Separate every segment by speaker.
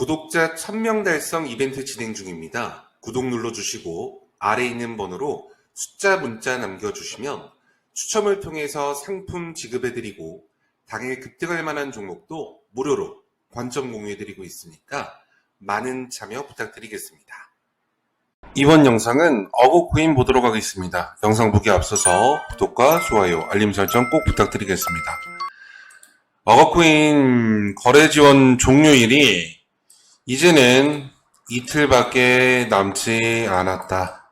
Speaker 1: 구독자 1000명 달성 이벤트 진행 중입니다. 구독 눌러주시고 아래 있는 번호로 숫자 문자 남겨주시면 추첨을 통해서 상품 지급해드리고 당일 급등할 만한 종목도 무료로 관점 공유해드리고 있으니까 많은 참여 부탁드리겠습니다. 이번 영상은 어고코인 보도록 하겠습니다. 영상 보기 앞서서 구독과 좋아요, 알림 설정 꼭 부탁드리겠습니다. 어거코인 거래 지원 종료일이 이제는 이틀밖에 남지 않았다.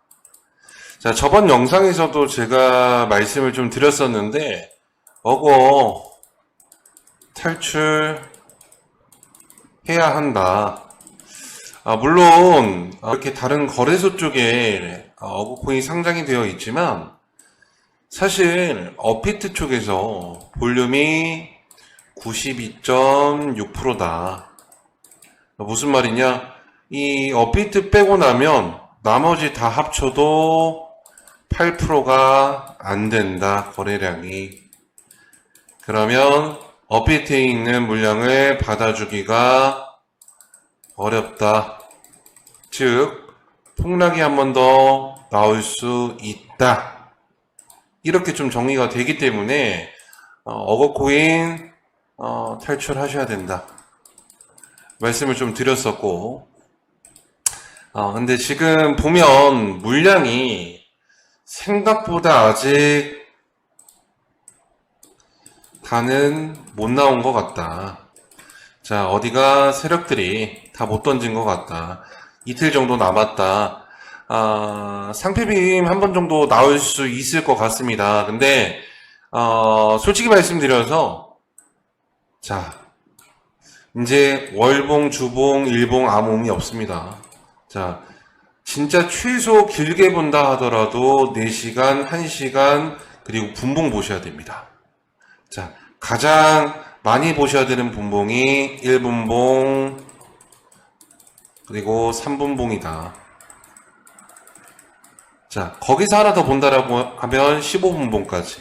Speaker 1: 자, 저번 영상에서도 제가 말씀을 좀 드렸었는데, 어거 탈출해야 한다. 아, 물론, 어, 이렇게 다른 거래소 쪽에 어, 어거코인이 상장이 되어 있지만, 사실, 어피트 쪽에서 볼륨이 92.6%다. 무슨 말이냐? 이 어피트 빼고 나면 나머지 다 합쳐도 8%가 안 된다, 거래량이. 그러면 어피트에 있는 물량을 받아주기가 어렵다. 즉, 폭락이 한 번 더 나올 수 있다. 이렇게 좀 정리가 되기 때문에, 어, 어거코인, 어, 탈출하셔야 된다. 말씀을 좀 드렸었고, 어, 근데 지금 보면 물량이 생각보다 아직 다는 못 나온 것 같다. 자, 어디가 세력들이 다 못 던진 것 같다. 이틀 정도 남았다. 아, 상패빔 한 번 정도 나올 수 있을 것 같습니다. 근데, 어, 솔직히 말씀드려서, 자, 이제 월봉, 주봉, 일봉 의미 없습니다. 자, 진짜 최소 길게 본다 하더라도 4시간, 1시간, 그리고 분봉 보셔야 됩니다. 자, 가장 많이 보셔야 되는 분봉이 1분봉, 그리고 3분봉이다. 자, 거기서 하나 더 본다라고 하면 15분봉까지.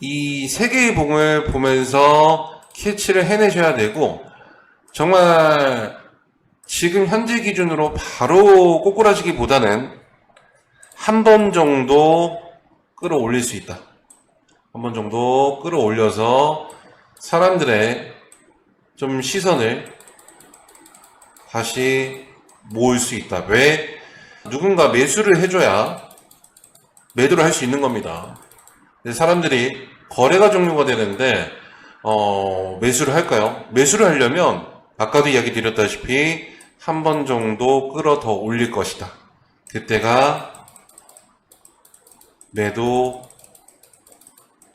Speaker 1: 이 세 개의 봉을 보면서 캐치를 해내셔야 되고, 정말 지금 현재 기준으로 바로 꼬꾸라지기보다는 한 번 정도 끌어올릴 수 있다. 한 번 정도 끌어올려서 사람들의 좀 시선을 다시 모을 수 있다. 왜? 누군가 매수를 해줘야 매도를 할 수 있는 겁니다. 사람들이 거래가 종료가 되는데 어, 매수를 할까요? 매수를 하려면 아까도 이야기 드렸다시피 한 번 정도 끌어 더 올릴 것이다. 그때가 매도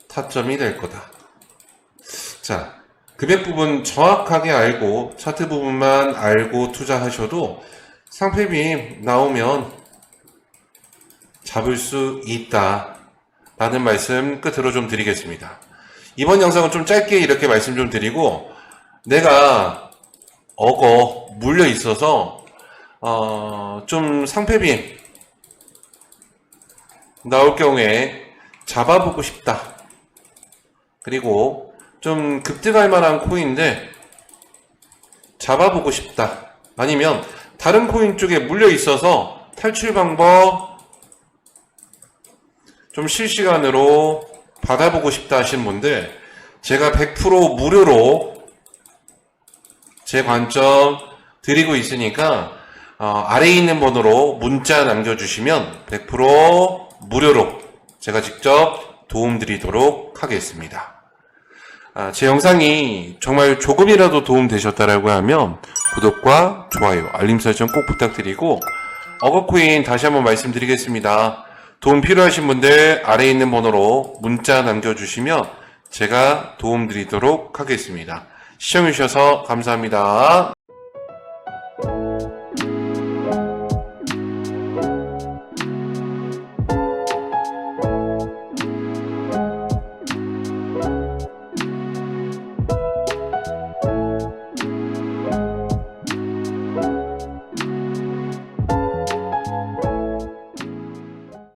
Speaker 1: 타점이 될 거다. 자, 금액 부분 정확하게 알고 차트 부분만 알고 투자하셔도 상패빔 나오면 잡을 수 있다. 라는 말씀 끝으로 좀 드리겠습니다. 이번 영상은 좀 짧게 이렇게 말씀 좀 드리고 내가 어거 물려 있어서 어, 좀 상패빔 나올 경우에 잡아보고 싶다. 그리고 좀 급등할 만한 코인인데 잡아보고 싶다. 아니면 다른 코인 쪽에 물려 있어서 탈출 방법 좀 실시간으로 받아보고 싶다 하시는 분들 제가 100% 무료로 제 관점 드리고 있으니까 어, 아래에 있는 번호로 문자 남겨주시면 100% 무료로 제가 직접 도움드리도록 하겠습니다. 아, 제 영상이 정말 조금이라도 도움되셨다라고 하면 구독과 좋아요, 알림 설정 꼭 부탁드리고 어거코인 다시 한번 말씀드리겠습니다. 도움 필요하신 분들 아래에 있는 번호로 문자 남겨주시면 제가 도움 드리도록 하겠습니다. 시청해주셔서 감사합니다.